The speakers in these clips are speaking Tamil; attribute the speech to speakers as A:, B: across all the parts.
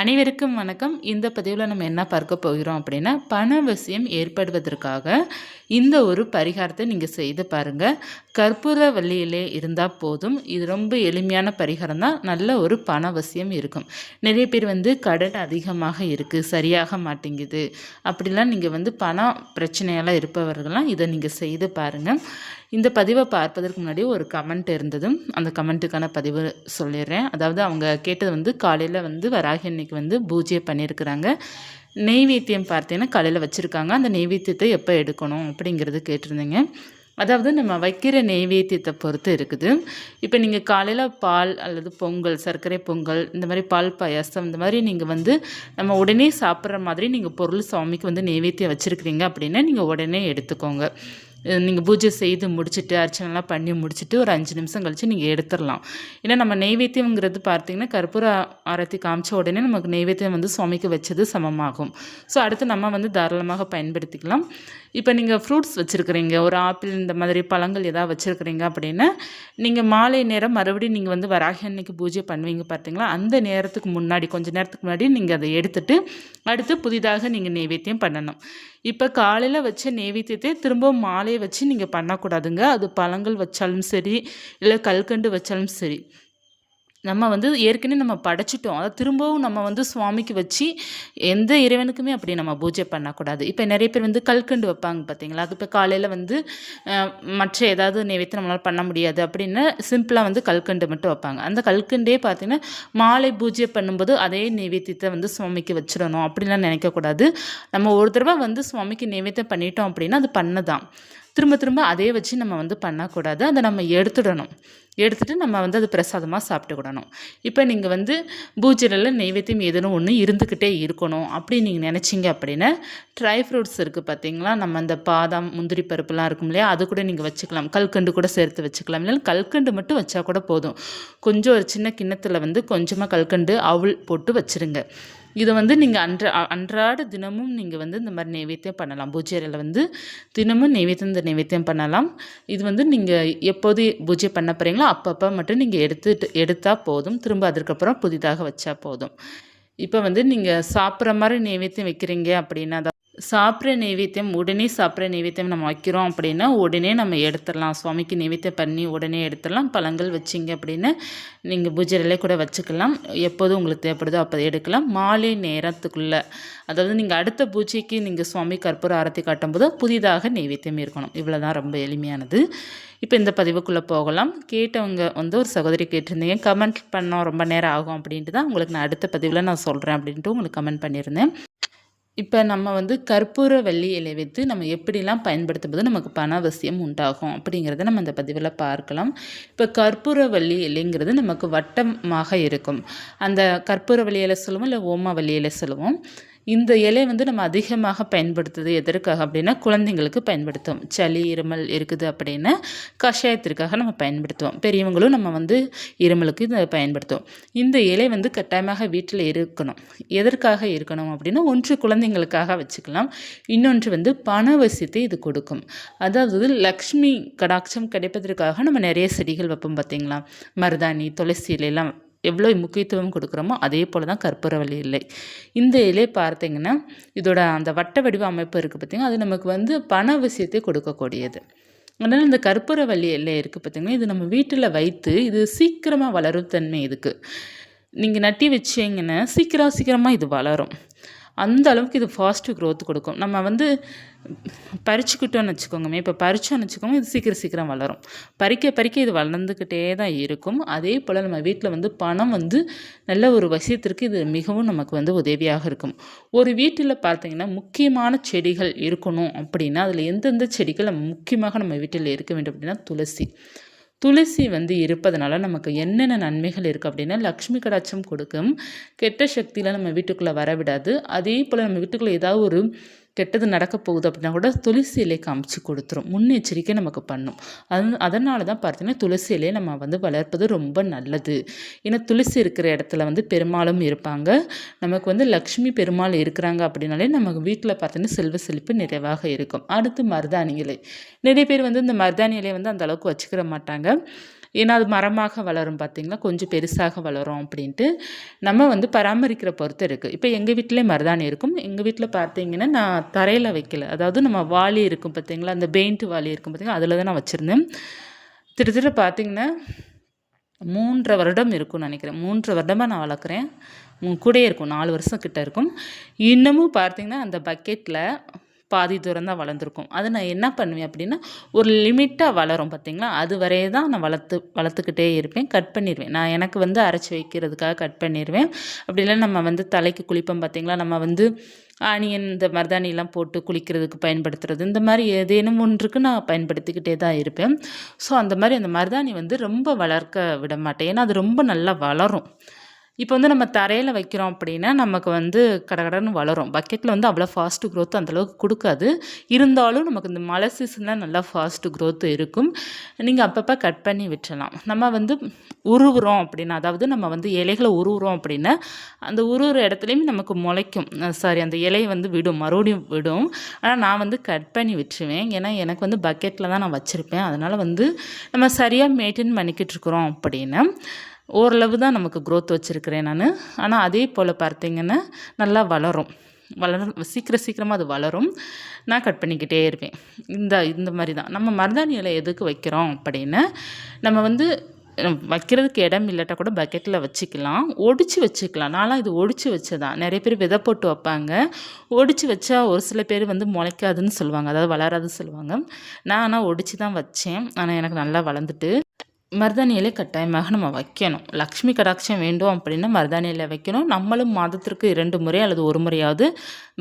A: அனைவருக்கும் வணக்கம். இந்த பதிவில் நம்ம என்ன பார்க்க போகிறோம் அப்படின்னா பணவசியம் ஏற்படுவதற்காக இந்த ஒரு பரிகாரத்தை நீங்கள் செய்து பாருங்கள் கற்பூர வள்ளியிலே இருந்தால் போதும். இது ரொம்ப எளிமையான பரிகாரம் தான். நல்ல ஒரு பணவசியம் இருக்கும். நிறைய பேர் வந்து கடன் அதிகமாக இருக்குது சரியாக மாட்டேங்குது. அப்படிலாம் நீங்கள் வந்து பணம் பிரச்சனையெல்லாம் இருப்பவர்கள்லாம் இதை நீங்கள் செய்து பாருங்கள் இந்த பதிவை பார்ப்பதற்கு முன்னாடி ஒரு கமெண்ட் இருந்ததும் அந்த கமெண்ட்டுக்கான பதிவு சொல்லிடுறேன். அதாவது அவங்க கேட்டது வந்து காலையில் வந்து வராகி அன்னைக்கு வந்து பூஜையை பண்ணியிருக்கிறாங்க. நெய்வேத்தியம் பார்த்தீங்கன்னா காலையில் வச்சுருக்காங்க. அந்த நெய்வேத்தியத்தை எப்போ எடுக்கணும் அப்படிங்கிறது கேட்டிருந்தீங்க. அதாவது நம்ம வைக்கிற நெய்வேத்தியத்தை பொறுத்து இருக்குது. இப்போ நீங்கள் காலையில் பால் அல்லது பொங்கல் சர்க்கரை பொங்கல் இந்த மாதிரி பால் பாயாசம் இந்த மாதிரி நீங்கள் வந்து நம்ம உடனே சாப்பிட்ற மாதிரி நீங்கள் பொருள் சுவாமிக்கு வந்து நெய்வேத்தியம் வச்சுருக்கிறீங்க அப்படின்னா நீங்கள் உடனே எடுத்துக்கோங்க. நீங்கள் பூஜை செய்து முடிச்சுட்டு அர்ச்சனைலாம் பண்ணி முடிச்சுட்டு ஒரு அஞ்சு நிமிஷம் கழித்து நீங்கள் எடுத்துடலாம். ஏன்னா நம்ம நெய்வேத்தியங்கிறது பார்த்தீங்கன்னா கற்பூர ஆரத்தி காமிச்ச உடனே நமக்கு நெய்வேத்தியம் வந்து சுவாமிக்கு வச்சது சமமாகும். ஸோ அடுத்து நம்ம வந்து தாராளமாக பயன்படுத்திக்கலாம். இப்போ நீங்கள் ஃப்ரூட்ஸ் வச்சுருக்கிறீங்க ஒரு ஆப்பிள் இந்த மாதிரி பழங்கள் ஏதாவது வச்சுருக்கிறீங்க அப்படின்னா நீங்கள் மாலை நேரம் மறுபடியும் நீங்கள் வந்து வராகி அன்னைக்கு பூஜை பண்ணுவீங்க பார்த்தீங்களா? அந்த நேரத்துக்கு முன்னாடி கொஞ்சம் நேரத்துக்கு முன்னாடி நீங்கள் அதை எடுத்துகிட்டு அடுத்து புதிதாக நீங்கள் நெய்வேத்தியம் பண்ணணும். இப்போ காலையில் வச்ச நெய்வேத்தியத்தை திரும்பவும் மாலையை வச்சு நீங்கள் பண்ணக்கூடாதுங்க. அது பழங்கள் வச்சாலும் சரி இல்லை கல்கண்டு வச்சாலும் சரி. நம்ம வந்து ஏற்கனவே நம்ம படைச்சிட்டோம். அதை திரும்பவும் நம்ம வந்து சுவாமிக்கு வச்சு எந்த இறைவனுக்குமே அப்படி நம்ம பூஜை பண்ணக்கூடாது. இப்போ நிறைய பேர் வந்து கல்கண்டு வைப்பாங்க பார்த்தீங்களா அது இப்போ காலையில் வந்து மற்ற ஏதாவது நைவேத்தியம் நம்மளால் பண்ண முடியாது அப்படின்னு சிம்பிளாக வந்து கல்கண்டு மட்டும் வைப்பாங்க. அந்த கல்கண்டே பார்த்தீங்கன்னா மாலை பூஜை பண்ணும்போது அதே நைவேத்தியத்தை வந்து சுவாமிக்கு வச்சிடணும். அப்படின்லாம் நினைக்கக்கூடாது. நம்ம ஒரு தடவை வந்து சுவாமிக்கு நைவேத்தியம் பண்ணிட்டோம் அப்படின்னா அது பண்ணதான். திரும்ப திரும்ப அதே வச்சு நம்ம வந்து பண்ணக்கூடாது அதை நம்ம எடுத்துடணும். எடுத்துகிட்டு நம்ம வந்து அது பிரசாதமாக சாப்பிட்டுக்கிடணும் இப்போ நீங்கள் வந்து பூஜையில் நெய்வேத்தியம் எதுனும் ஒன்று இருந்துக்கிட்டே இருக்கணும் அப்படின்னு நீங்கள் நினச்சிங்க அப்படின்னா ட்ரை ஃப்ரூட்ஸ் இருக்குது பார்த்தீங்களா நம்ம அந்த பாதாம் முந்திரி பருப்புலாம் இருக்கும் இல்லையா? அது கூட நீங்கள் வச்சுக்கலாம். கல்கண்டு கூட சேர்த்து வச்சுக்கலாம். இல்லைன்னா கல்கண்டு மட்டும் வச்சா கூட போதும். கொஞ்சம் ஒரு சின்ன கிண்ணத்தில் வந்து கொஞ்சமாக கல்கண்டு அவுள் போட்டு வச்சுருங்க. இதை வந்து நீங்கள் அன்ற அன்றாட தினமும் நீங்கள் வந்து இந்த மாதிரி நைவேத்தியம் பண்ணலாம். பூஜை அறையில் வந்து தினமும் நைவேத்தியம் இந்த நைவேத்தியம் பண்ணலாம். இது வந்து நீங்கள் எப்போது பூஜை பண்ண போகிறீங்களோ அப்பப்போ மட்டும் நீங்கள் எடுத்துட்டு எடுத்தால் போதும். திரும்ப அதுக்கப்புறம் புதிதாக வச்சா போதும். இப்போ வந்து நீங்கள் சாப்பிட்ற மாதிரி நைவேத்தியம் வைக்கிறீங்க அப்படின்னா சாப்பிட்ற நைவேத்தியம் உடனே சாப்பிட்ற நைவேத்தியம் நம்ம வைக்கிறோம் அப்படின்னா உடனே நம்ம எடுத்துடலாம். சுவாமிக்கு நைவேத்தியம் பண்ணி உடனே எடுத்துடலாம். பழங்கள் வச்சிங்க அப்படின்னு நீங்கள் பூஜையிலே கூட வச்சுக்கலாம். எப்போதும் உங்களுக்கு தேவைப்படுதோ அப்போ எடுக்கலாம். மாலை நேரத்துக்குள்ளே அதாவது நீங்கள் அடுத்த பூஜைக்கு நீங்கள் சுவாமி கற்பூர ஆரத்தி காட்டும்போது புதிதாக நைவேத்தியம் இருக்கணும். இவ்வளோ தான் ரொம்ப எளிமையானது. இப்போ இந்த பதிவுக்குள்ளே போகலாம். கேட்டவங்க வந்து ஒரு சகோதரி கேட்டிருந்தீங்க. கமெண்ட் பண்ணோம் ரொம்ப நேரம் ஆகும் அப்படின்ட்டு தான். உங்களுக்கு நான் அடுத்த பதிவில் நான் சொல்கிறேன் அப்படின்ட்டு உங்களுக்கு கமெண்ட் பண்ணியிருந்தேன். இப்போ நம்ம வந்து கற்பூர வெள்ளி இலை வைத்து நம்ம எப்படிலாம் பயன்படுத்தும்போது நமக்கு பண அவசியம் உண்டாகும் அப்படிங்கிறத நம்ம இந்த பதிவில் பார்க்கலாம். இப்போ கற்பூர வள்ளி இலைங்கிறது நமக்கு வட்டமாக இருக்கும். அந்த கற்பூர வள்ளி இலை சொல்லுவோம் இல்லை ஓமா வள்ளி இலை சொல்லுவோம். இந்த இலை வந்து நம்ம அதிகமாக பயன்படுத்துது எதற்காக அப்படின்னா குழந்தைங்களுக்கு பயன்படுத்துவோம் சளி இருமல் இருக்குது அப்படின்னா கஷாயத்திற்காக நம்ம பயன்படுத்துவோம். பெரியவங்களும் நம்ம வந்து இருமலுக்கு இதை பயன்படுத்துவோம். இந்த இலை வந்து கட்டாயமாக வீட்டில் இருக்கணும். எதற்காக இருக்கணும் அப்படின்னா ஒன்று குழந்தைங்களுக்காக வச்சுக்கலாம். இன்னொன்று வந்து பணவசியத்தை இது கொடுக்கும். அதாவது லக்ஷ்மி கடாட்சம் கிடைப்பதற்காக நம்ம நிறைய செடிகள் வைப்போம் பார்த்தீங்களா? மருதாணி துளசி இலையெல்லாம் எவ்வளோ முக்கியத்துவம் கொடுக்குறோமோ அதே போல் தான் கற்பூரவள்ளி இலை. இந்த இலை பார்த்தீங்கன்னா இதோட அந்த வட்ட வடிவ அமைப்பு இருக்குது பார்த்திங்கன்னா அது நமக்கு வந்து பண விஷயத்தை கொடுக்கக்கூடியது. அதனால் இந்த கற்பூரவள்ளி இலை இருக்குது பார்த்திங்கன்னா இது நம்ம வீட்டில் வைத்து இது சீக்கிரமாக வளரும் தன்மை இதுக்கு. நீங்கள் நட்டி வச்சிங்கன்னா சீக்கிரம் சீக்கிரமாக இது வளரும். அந்த அளவுக்கு இது ஃபாஸ்ட்டு க்ரோத் கொடுக்கும். நம்ம வந்து பறிச்சுக்கிட்டோன்னு வச்சுக்கோங்கமே இப்போ பறிச்சோன்னு வச்சுக்கோங்க இது சீக்கிரம் சீக்கிரம் வளரும். பறிக்க பறிக்க இது வளர்ந்துக்கிட்டே தான் இருக்கும். அதே போல் நம்ம வீட்டில் வந்து பணம் வந்து நல்ல ஒரு வசியத்திற்கு இது மிகவும் நமக்கு வந்து உதவியாக இருக்கும். ஒரு வீட்டில் பார்த்திங்கன்னா முக்கியமான செடிகள் இருக்கணும் அப்படின்னா அதில் எந்தெந்த செடிகள் நம்ம முக்கியமாக நம்ம வீட்டில் இருக்க வேண்டும் அப்படின்னா துளசி. துளசி வந்து இருப்பதனால நமக்கு என்னென்ன நன்மைகள் இருக்குது அப்படின்னா லக்ஷ்மி கடாட்சம் கொடுக்கும். கெட்ட சக்தியில் நம்ம வீட்டுக்குள்ளே வரவிடாது. அதே போல் நம்ம வீட்டுக்குள்ளே ஏதாவது ஒரு கெட்டது நடக்க போகுது அப்படின்னா கூட துளசி இலை காமிச்சு கொடுத்துரும். முன்னெச்சரிக்கை நமக்கு பண்ணும். அது அதனால தான் பார்த்தீங்கன்னா துளசி இலையை நம்ம வந்து வளர்ப்பது ரொம்ப நல்லது. ஏன்னா துளசி இருக்கிற இடத்துல வந்து பெருமாளும் இருப்பாங்க. நமக்கு வந்து லக்ஷ்மி பெருமாள் இருக்கிறாங்க அப்படின்னாலே நமக்கு வீட்டில் பார்த்தீங்கன்னா செல்வ செழிப்பு நிறைவாக இருக்கும். அடுத்து மருதாணி இலை. நிறைய பேர் வந்து இந்த மருதாணி இலையை வந்து அந்த அளவுக்கு வச்சுக்கிற மாட்டாங்க. ஏன்னா அது மரமாக வளரும் பார்த்திங்களா கொஞ்சம் பெருசாக வளரும் அப்படின்ட்டு நம்ம வந்து பராமரிக்கிற பொறுத்து இருக்குது இப்போ எங்கள் வீட்டிலே மருதாணி இருக்கும். எங்கள் வீட்டில் பார்த்தீங்கன்னா நான் தரையில் வைக்கல. அதாவது நம்ம வாளி இருக்கும் பார்த்திங்களா அந்த பெயிண்ட் வாளி இருக்கும் பார்த்திங்களா அதில் தான் நான் வச்சுருந்தேன். திரு பார்த்திங்கன்னா மூன்றரை வருடம் இருக்கும்னு நினைக்கிறேன். மூன்று வருடமாக நான் வளர்க்குறேன். கூடயே இருக்கும். நாலு வருஷம் கிட்ட இருக்கும். இன்னமும் பார்த்திங்கன்னா அந்த பக்கெட்டில் பாதி தூரம் தான் வளர்ந்துருக்கும். அது நான் என்ன பண்ணுவேன் அப்படின்னா ஒரு லிமிட்டாக வளரும் பார்த்திங்களா அது வரையே தான் நான் வளர்த்து வளர்த்துக்கிட்டே இருப்பேன். கட் பண்ணிடுவேன் நான் எனக்கு வந்து அரைச்சி வைக்கிறதுக்காக கட் பண்ணிடுவேன் அப்படி இல்லை நம்ம வந்து தலைக்கு குளிப்போம் பார்த்திங்களா நம்ம வந்து ஆனியன் இந்த மருதாணிலாம் போட்டு குளிக்கிறதுக்கு பயன்படுத்துறது இந்த மாதிரி ஏதேனும் ஒன்றுக்கு நான் பயன்படுத்திக்கிட்டே தான் இருப்பேன். ஸோ அந்த மாதிரி அந்த மருதாணி வந்து ரொம்ப வளர்க்க விட மாட்டேன். ஏன்னா அது ரொம்ப நல்லா வளரும். இப்போ வந்து நம்ம தரையில் வைக்கிறோம் அப்படின்னா நமக்கு வந்து கடகடன்னு வளரும். பக்கெட்டில் வந்து அவ்வளோ ஃபாஸ்ட்டு க்ரோத் அந்தளவுக்கு கொடுக்காது. இருந்தாலும் நமக்கு இந்த மழை சீசனில் நல்லா ஃபாஸ்ட்டு க்ரோத் இருக்கும். நீங்கள் அப்பப்போ கட் பண்ணி விட்டுலாம் நம்ம வந்து உருவுறோம் அப்படின்னா அதாவது நம்ம வந்து இலைகளை உருவுறோம் அப்படின்னா அந்த உருவுற இடத்துலையும் நமக்கு முளைக்கும். சாரி அந்த இலையை வந்து விடும் மறுபடியும் விடும். ஆனால் நான் வந்து கட் பண்ணி விட்டுருவேன். ஏன்னா எனக்கு வந்து பக்கெட்டில் தான் நான் வச்சுருப்பேன். அதனால் வந்து நம்ம சரியாக மெயின்டைன் பண்ணிக்கிட்டு இருக்கிறோம் அப்படின்னா ஓரளவு தான் நமக்கு க்ரோத் வச்சுருக்கிறேன் நான். ஆனால் அதே போல் பார்த்தீங்கன்னா நல்லா வளரும். வளரும் சீக்கிரம் சீக்கிரமாக அது வளரும். நான் கட் பண்ணிக்கிட்டே இருப்பேன். இந்த இந்த மாதிரி தான். நம்ம மருதாணி இலை எதுக்கு வைக்கிறோம் அப்படின்னு நம்ம வந்து வைக்கிறதுக்கு இடம் இல்லாட்டா கூட பக்கெட்டில் வச்சுக்கலாம். ஒடிச்சு வச்சுக்கலாம். நான்லாம் இது ஒடிச்சு வச்சதான் நிறைய பேர் விதை போட்டு வைப்பாங்க. ஒடிச்சு வச்சா ஒரு சில பேர் வந்து முளைக்காதுன்னு சொல்லுவாங்க. அதாவது வளராதுன்னு சொல்லுவாங்க. நான் ஆனால் ஒடிச்சு தான் வச்சேன். ஆனால் எனக்கு நல்லா வளர்ந்துட்டு மருதாணி இலை கட்டாயமாக நம்ம வைக்கணும். லக்ஷ்மி கடாட்சம் வேண்டும் அப்படின்னா மருதாணி இலை வைக்கணும். நம்மளும் மாதத்திற்கு இரண்டு முறை அல்லது ஒரு முறையாவது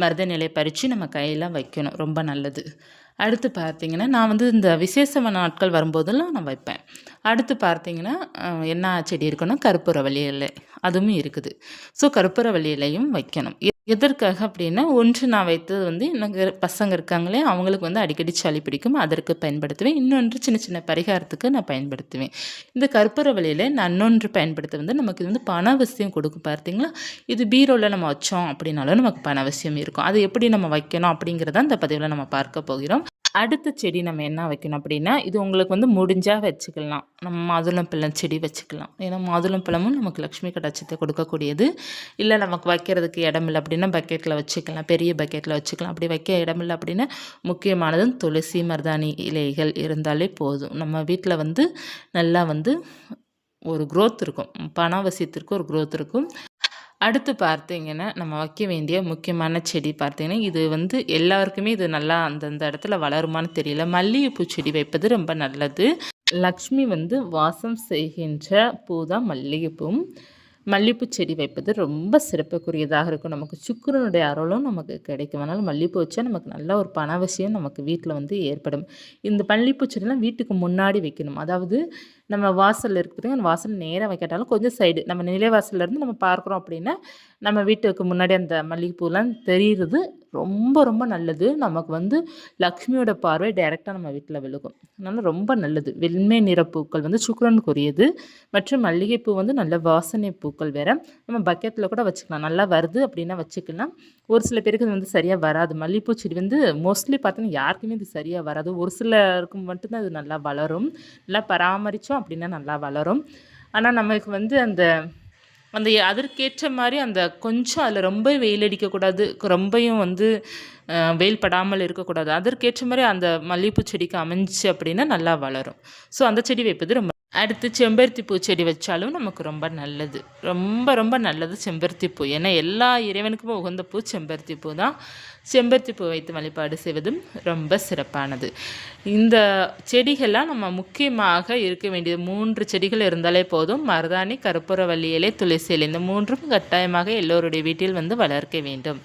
A: மருதாணி இலையை பறித்து நம்ம கையில் வைக்கணும். ரொம்ப நல்லது. அடுத்து பார்த்தீங்கன்னா நான் வந்து இந்த விசேஷமான நாட்கள் வரும்போதெல்லாம் நான் வைப்பேன். அடுத்து பார்த்தீங்கன்னா என்ன செடி இருக்குன்னா கருப்புரவள்ளி இலை அதுவும் இருக்குது. ஸோ கருப்புரவள்ளி இலையும் வைக்கணும். எதற்காக அப்படின்னா ஒன்று நான் வைத்தது வந்து எனக்கு பசங்க இருக்காங்களே அவங்களுக்கு வந்து அடிக்கடி சளி பிடிக்கும் அதற்கு பயன்படுத்துவேன். இன்னொன்று சின்ன சின்ன பரிகாரத்துக்கு நான் பயன்படுத்துவேன். இந்த கற்பூர வழியில் நான் இன்னொன்று பயன்படுத்த வந்து நமக்கு இது வந்து பண அவசியம் கொடுக்கும் பார்த்தீங்களா? இது பீரோவில் நம்ம வச்சோம் அப்படின்னாலும் நமக்கு பண அவசியம் இருக்கும். அது எப்படி நம்ம வைக்கணும் அப்படிங்கிறத இந்த பதிவில் நம்ம பார்க்க போகிறோம். அடுத்த செடி நம்ம என்ன வைக்கணும் அப்படின்னா இது உங்களுக்கு வந்து முடிஞ்சால் வச்சுக்கலாம். நம்ம மாதுளம்பழம் செடி வச்சுக்கலாம். ஏன்னா மாதுளம்பழமும் நமக்கு லக்ஷ்மி கடாட்சத்தை கொடுக்கக்கூடியது. இல்லை நமக்கு வைக்கிறதுக்கு இடமில்லை அப்படின்னா பக்கெட்டில் வச்சுக்கலாம். பெரிய பக்கெட்டில் வச்சுக்கலாம். அப்படி வைக்க இடமில்லை அப்படின்னா முக்கியமானதும் துளசி மருதாணி இலைகள் இருந்தாலே போதும். நம்ம வீட்டில் வந்து நல்லா வந்து ஒரு க்ரோத் இருக்கும். பணவசியத்திற்கு ஒரு க்ரோத் இருக்கும். அடுத்து பார்த்தீங்கன்னா நம்ம வைக்க வேண்டிய முக்கியமான செடி பார்த்தீங்கன்னா இது வந்து எல்லாருக்குமே இது நல்லா அந்தந்த இடத்துல வளருமான்னு தெரியல. மல்லிகைப்பூ செடி வைப்பது ரொம்ப நல்லது. லக்ஷ்மி வந்து வாசம் செய்கின்ற பூ தான் மல்லிகைப்பூவும் மல்லிகைப்பூ செடி வைப்பது ரொம்ப சிறப்புக்குரியதாக இருக்கும். நமக்கு சுக்கரனுடைய அருளும் நமக்கு கிடைக்கும். அதனால் மல்லிகைப்பூ வச்சா நமக்கு நல்ல ஒரு பணவசியம் நமக்கு வீட்டில் வந்து ஏற்படும். இந்த மல்லிகைப்பூ செடிலாம் வீட்டுக்கு முன்னாடி வைக்கணும். அதாவது நம்ம வாசலில் இருக்குது அந்த வாசல் நேராக வைக்கட்டாலும் கொஞ்சம் சைடு நம்ம நிலைவாசல்லேருந்து நம்ம பார்க்குறோம் அப்படின்னா நம்ம வீட்டுக்கு முன்னாடி அந்த மல்லிகைப்பூலாம் தெரிகிறது ரொம்ப ரொம்ப நல்லது. நமக்கு வந்து லக்ஷ்மியோட பார்வை டைரெக்டாக நம்ம வீட்டில் விழுகும். அதனால் ரொம்ப நல்லது. வெண்மை நிற பூக்கள் வந்து சுக்கரனுக்குரியது. மற்றும் மல்லிகைப்பூ வந்து நல்ல வாசனை பூக்கள் வேறு. நம்ம பக்கெட்டில் கூட வச்சுக்கலாம். நல்லா வருது அப்படின்னா வச்சுக்கலாம். ஒரு சில பேருக்கு இது வந்து சரியாக வராது. மல்லிகைப்பூ செடி வந்து மோஸ்ட்லி பார்த்தீங்கன்னா யாருக்குமே இது சரியாக வராது. ஒரு சிலருக்கு மட்டும்தான் இது நல்லா வளரும். நல்லா பராமரித்தோம் அப்படின்னா நல்லா வளரும். ஆனால் நமக்கு வந்து அந்த அந்த அதற்கேற்ற மாதிரி அந்த கொஞ்சம் அதில் ரொம்ப வெயில் அடிக்கக்கூடாது ரொம்பையும் வந்து வெயில் படாமல் இருக்கக்கூடாது. அதற்கேற்ற மாதிரி அந்த மல்லிகைப்பூ செடிக்கு அமைஞ்சு அப்படின்னா நல்லா வளரும். ஸோ அந்த செடி வைப்பது ரொம்ப அடுத்து செம்பருத்தி பூ செடி வச்சாலும் நமக்கு ரொம்ப நல்லது. ரொம்ப ரொம்ப நல்லது செம்பருத்தி பூ. ஏன்னா எல்லா இறைவனுக்குமே உகந்த பூ செம்பருத்தி பூ தான். செம்பருத்தி பூ வைத்து வழிபாடு செய்வதும் ரொம்ப சிறப்பானது. இந்த செடிகள்லாம் நம்ம முக்கியமாக இருக்க வேண்டியது மூன்று செடிகள் இருந்தாலே போதும். மருதாணி கற்பூரவல்லி இலை துளசி இலை இந்த மூன்றும் கட்டாயமாக எல்லோருடைய வீட்டில் வந்து வளர்க்க வேண்டும்.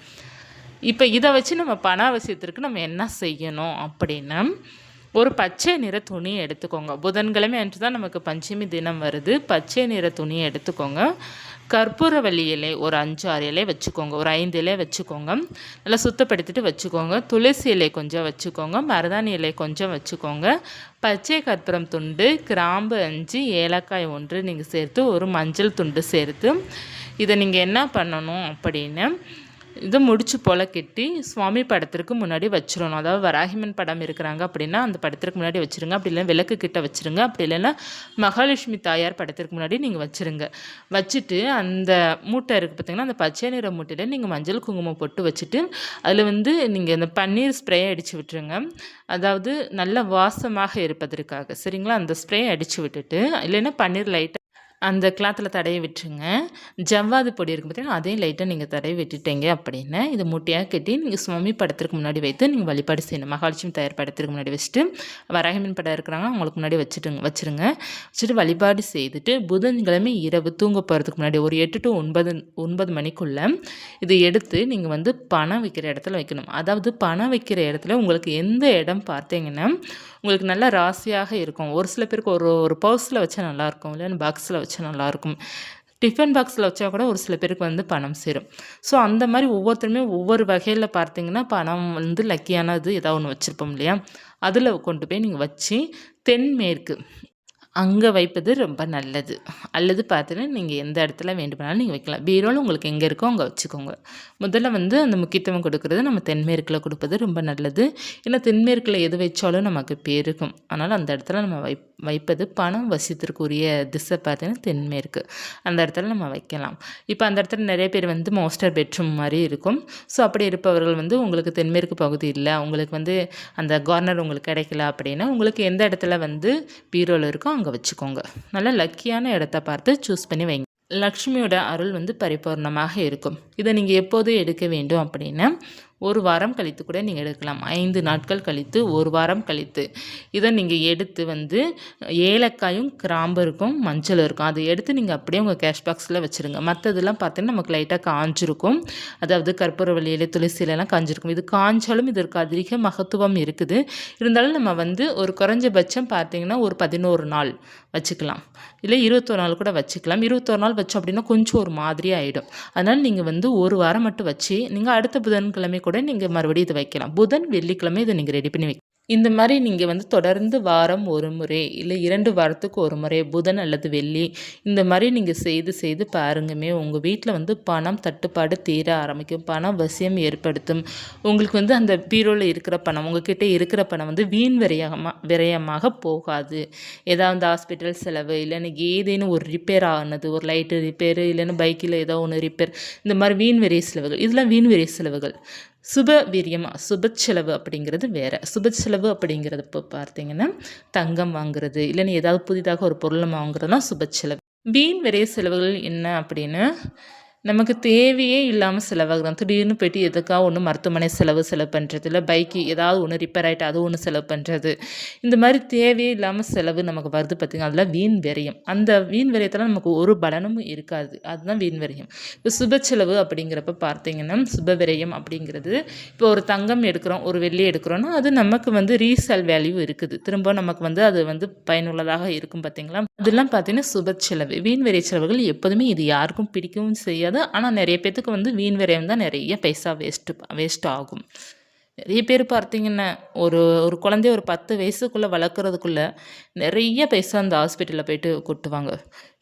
A: இப்போ இதை வச்சு நம்ம பண அவசியத்திற்கு நம்ம என்ன செய்யணும் அப்படின்னா ஒரு பச்சை நிற துணி எடுத்துக்கோங்க. புதன்கிழமை அன்று தான் நமக்கு பஞ்சமி தினம் வருது. பச்சை நிற துணியை எடுத்துக்கோங்க. கற்பூரவள்ளி இலை ஒரு அஞ்சு ஆறு இலை வச்சுக்கோங்க. ஒரு ஐந்து இலை வச்சுக்கோங்க. நல்லா சுத்தப்படுத்திட்டு வச்சுக்கோங்க. துளசி இலை கொஞ்சம் வச்சுக்கோங்க. மருதாணி இலை கொஞ்சம் வச்சுக்கோங்க. பச்சை கற்பூரம் துண்டு கிராம்பு அஞ்சு ஏலக்காய் ஒன்று நீங்கள் சேர்த்து ஒரு மஞ்சள் துண்டு சேர்த்து இதை நீங்கள் என்ன பண்ணணும் அப்படின்னு இதை முடிச்சு போல் கெட்டி சுவாமி படத்திற்கு முன்னாடி வச்சிடணும். அதாவது வராகிமன் படம் இருக்கிறாங்க அப்படின்னா அந்த படத்திற்கு முன்னாடி வச்சுருங்க. அப்படி இல்லைன்னா விளக்கு கிட்ட வச்சுருங்க. அப்படி இல்லைன்னா மகாலட்சுமி தாயார் படத்திற்கு முன்னாடி நீங்கள் வச்சுருங்க. வச்சுட்டு அந்த மூட்டை இருக்குது பார்த்திங்கன்னா அந்த பச்சை நிற மூட்டையில் நீங்கள் மஞ்சள் குங்குமம் போட்டு வச்சுட்டு அதில் வந்து நீங்கள் இந்த பன்னீர் ஸ்ப்ரே அடித்து விட்டுருங்க. அதாவது நல்ல வாசமாக இருப்பதற்காக சரிங்களா? அந்த ஸ்ப்ரே அடித்து விட்டுட்டு இல்லைன்னா பன்னீர் லைட்டாக அந்த கிளாத்தில் தடையை விட்டுருங்க. ஜவ்வாது பொடி இருக்கும் பார்த்தீங்கன்னா அதையும் லைட்டாக நீங்கள் தடையை விட்டுட்டீங்க அப்படின்னு. இது மூட்டையாக கட்டி நீங்கள் சுவாமி படத்திற்கு முன்னாடி வைத்து நீங்கள் வழிபாடு செய்யணும். மகாலட்சுமி தயார் படத்திற்கு முன்னாடி வச்சுட்டு வரகமின் படம் இருக்கிறாங்க அவங்களுக்கு முன்னாடி வச்சுட்டுங்க வச்சுருங்க. வச்சுட்டு வழிபாடு செய்துட்டு புதன்கிழமை இரவு தூங்க போகிறதுக்கு முன்னாடி ஒரு எட்டு டு ஒன்பது ஒன்பது மணிக்குள்ளே இதை எடுத்து நீங்கள் வந்து பணம் வைக்கிற இடத்துல வைக்கணும். அதாவது பணம் வைக்கிற இடத்துல உங்களுக்கு எந்த இடம் பார்த்தீங்கன்னா உங்களுக்கு நல்ல ராசியாக இருக்கும். ஒரு சில பேருக்கு ஒரு ஒரு பர்ஸில் வச்சா நல்லாயிருக்கும் இல்லைன்னு பாக்ஸில் வச்சா நல்லாயிருக்கும் டிஃபன் பாக்ஸில் வச்சா கூட ஒரு சில பேருக்கு வந்து பணம் சேரும். ஸோ அந்த மாதிரி ஒவ்வொருத்தருமே ஒவ்வொரு வகையில் பார்த்தீங்கன்னா பணம் வந்து லக்கியானது ஏதாவது ஒன்று வச்சுருப்போம் இல்லையா? அதில் கொண்டு போய் நீங்கள் வச்சு தென்மேற்கு அங்கே வைப்பது ரொம்ப நல்லது. அல்லது பார்த்தீங்கன்னா நீங்கள் எந்த இடத்துல வேண்டுமானாலும் நீங்கள் வைக்கலாம். பீரோவில் உங்களுக்கு எங்கே இருக்கோ அங்கே வச்சுக்கோங்க. முதல்ல வந்து அந்த முக்கியத்துவம் கொடுக்குறது நம்ம தென்மேற்கில் கொடுப்பது ரொம்ப நல்லது. ஏன்னா தென்மேற்கில் எது வச்சாலும் நமக்கு பேருக்கும் அதனால் அந்த இடத்துல நம்ம வை வைப்பது பணம் வசித்திற்குரிய திசை பார்த்தீங்கன்னா தென்மேற்கு. அந்த இடத்துல நம்ம வைக்கலாம். இப்போ அந்த இடத்துல நிறைய பேர் வந்து மாஸ்டர் பெட்ரூம் மாதிரி இருக்கும். ஸோ அப்படி இருப்பவர்கள் வந்து உங்களுக்கு தென்மேற்கு பகுதி இல்லை உங்களுக்கு வந்து அந்த கார்னர் உங்களுக்கு கிடைக்கல அப்படின்னா உங்களுக்கு எந்த இடத்துல வந்து பீரோவில் இருக்கோ அங்கே வச்சுக்கோங்க. நல்ல லக்கியான இடத்த பார்த்து சூஸ் பண்ணி வைங்க. லக்ஷ்மியோட அருள் வந்து பரிபூர்ணமாக இருக்கும். இதை நீங்கள் எப்போது எடுக்க வேண்டும் அப்படின்னா ஒரு வாரம் கழித்து கூட நீங்கள் எடுக்கலாம். ஐந்து நாட்கள் கழித்து ஒரு வாரம் கழித்து. இதை நீங்கள் எடுத்து வந்து ஏலக்காயும் கிராம்பு இருக்கும் மஞ்சள் இருக்கும். அதை எடுத்து நீங்கள் அப்படியே உங்கள் கேஷ் பாக்ஸில் வச்சுருங்க. மற்றதெல்லாம் பார்த்தீங்கன்னா நமக்கு லைட்டாக காஞ்சிருக்கும். அதாவது கற்பூரவள்ளி இலை துளசியிலலாம் காஞ்சிருக்கும். இது காஞ்சாலும் இதற்கு அதிக மகத்துவம் இருக்குது. இருந்தாலும் நம்ம வந்து ஒரு குறைஞ்சபட்சம் பார்த்தீங்கன்னா ஒரு பதினோரு நாள் வச்சுக்கலாம். இல்லை இருபத்தொரு நாள் கூட வச்சுக்கலாம். இருபத்தொரு நாள் வச்சோம் அப்படின்னா கொஞ்சம் ஒரு மாதிரி ஆகிடும் அதனால் நீங்கள் வந்து ஒரு வாரம் மட்டும் வச்சு நீங்கள் அடுத்த புதன்கிழமை கூட நீங்கள் மறுபடியும் இது வைக்கலாம். புதன் வெள்ளிக்கிழமை இதை நீங்கள் ரெடி பண்ணி வைக்கலாம். இந்த மாதிரி நீங்கள் வந்து தொடர்ந்து வாரம் ஒரு முறை இல்லை இரண்டு வாரத்துக்கு ஒரு முறை புதன் அல்லது வெள்ளி இந்த மாதிரி நீங்கள் செய்து செய்து பாருங்கமே. உங்கள் வீட்டில் வந்து பணம் தட்டுப்பாடு தீர ஆரம்பிக்கும். பணம் வசியம் ஏற்படுத்தும். உங்களுக்கு வந்து அந்த பீரோவில் இருக்கிற பணம் உங்ககிட்ட இருக்கிற பணம் வந்து வீண் விரயமாக விரயமாக போகாது. ஏதாவது ஹாஸ்பிட்டல் செலவு இல்லைன்னு ஏதேனும் ஒரு ரிப்பேர் ஆனது ஒரு லைட்டு ரிப்பேர் இல்லைன்னா பைக்கில் ஏதோ ஒன்று ரிப்பேர் இந்த மாதிரி வீண் விரைய செலவுகள். இதெல்லாம் வீண் விரைய செலவுகள். சுப வீரியமாக சுப செலவு அப்படிங்கிறது வேறு. சுப செலவு அப்படிங்கிறது இப்போ பார்த்தீங்கன்னா தங்கம் வாங்குறது இல்லைன்னு ஏதாவது புதிதாக ஒரு பொருளை வாங்குறதுனா சுப செலவு வீண் விரைய செலவுகள் என்ன அப்படின்னு நமக்கு தேவையே இல்லாமல் செலவாகிறோம் திடீர்னு போய்ட்டு எதுக்காக ஒன்று மருத்துவமனை செலவு செலவு பண்ணுறது இல்லை பைக்கு ஏதாவது ஒன்று ரிப்பேர் ஆகிட்டு அது ஒன்று செலவு பண்ணுறது இந்த மாதிரி தேவையே இல்லாமல் செலவு நமக்கு வருது பார்த்திங்கன்னா அதில் வீண் விரயம். அந்த வீண் விரயத்தில் நமக்கு ஒரு பலனும் இருக்காது. அதுதான் வீண் விரயம். இப்போ சுப செலவு அப்படிங்கிறப்ப பார்த்தீங்கன்னா சுப விரயம் அப்படிங்கிறது இப்போ ஒரு தங்கம் எடுக்கிறோம் ஒரு வெள்ளி எடுக்கிறோன்னா அது நமக்கு வந்து ரீசேல் வேல்யூ இருக்குது. திரும்ப நமக்கு வந்து அது வந்து பயனுள்ளதாக இருக்கும் பார்த்தீங்களா அதெல்லாம் பார்த்தீங்கன்னா சுப செலவு. வீண் விரை செலவுகள் எப்போதுமே இது யாருக்கும் பிடிக்கவும் செய்யாது. கிடையாது ஆனால் நிறைய பேர்த்துக்கு வந்து வீண் விரயம் தான் நிறைய பைசா வேஸ்ட்டு வேஸ்ட் ஆகும். நிறைய பேர் பார்த்தீங்கன்னா ஒரு ஒரு குழந்தைய ஒரு பத்து வயசுக்குள்ளே வளர்க்குறதுக்குள்ளே நிறைய பைசா அந்த ஹாஸ்பிட்டலில் போயிட்டு கொட்டுவாங்க.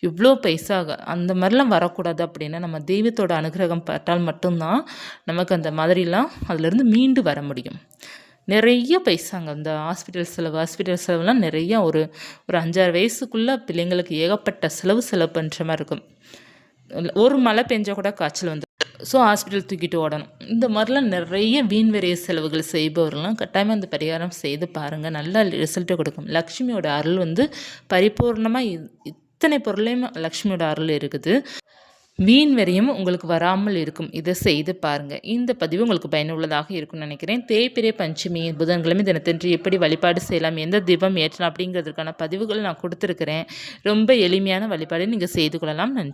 A: இவ்வளோ பைசா அந்த மாதிரிலாம் வரக்கூடாது அப்படின்னா நம்ம தெய்வத்தோட அனுகிரகம் பட்டால் மட்டும்தான் நமக்கு அந்த மாதிரிலாம் அதுலேருந்து மீண்டு வர முடியும். நிறைய பைசாங்க அந்த ஹாஸ்பிட்டல் செலவு ஹாஸ்பிட்டல் செலவுலாம் நிறையா ஒரு ஒரு அஞ்சாறு வயசுக்குள்ளே பிள்ளைங்களுக்கு ஏகப்பட்ட செலவு செலவு பண்ணுற மாதிரி இருக்கும். ஒரு மழை பெஞ்சால் கூட காய்ச்சல் வந்து ஸோ ஹாஸ்பிட்டல் தூக்கிட்டு ஓடணும். இந்த மாதிரிலாம் நிறைய வீண் விரைய செலவுகள் செய்பவர்கள்லாம் கட்டாயமாக அந்த பரிகாரம் செய்து பாருங்கள் நல்ல ரிசல்ட்டை கொடுக்கும். லக்ஷ்மியோட அருள் வந்து பரிபூர்ணமாக இத்தனை பொருளையும் லக்ஷ்மியோட அருள் இருக்குது. வீண் வரையும் உங்களுக்கு வராமல் இருக்கும். இதை செய்து பாருங்கள் இந்த பதிவு உங்களுக்கு பயனுள்ளதாக இருக்கும்னு நினைக்கிறேன். தேய்பிரை பஞ்சமி புதன்கிழமை தினத்தன்று எப்படி வழிபாடு செய்யலாம் எந்த தீபம் ஏற்றலாம் அப்படிங்கிறதுக்கான பதிவுகள் நான் கொடுத்துருக்கிறேன். ரொம்ப எளிமையான வழிபாடு நீங்கள் செய்து கொள்ளலாம். நன்றி.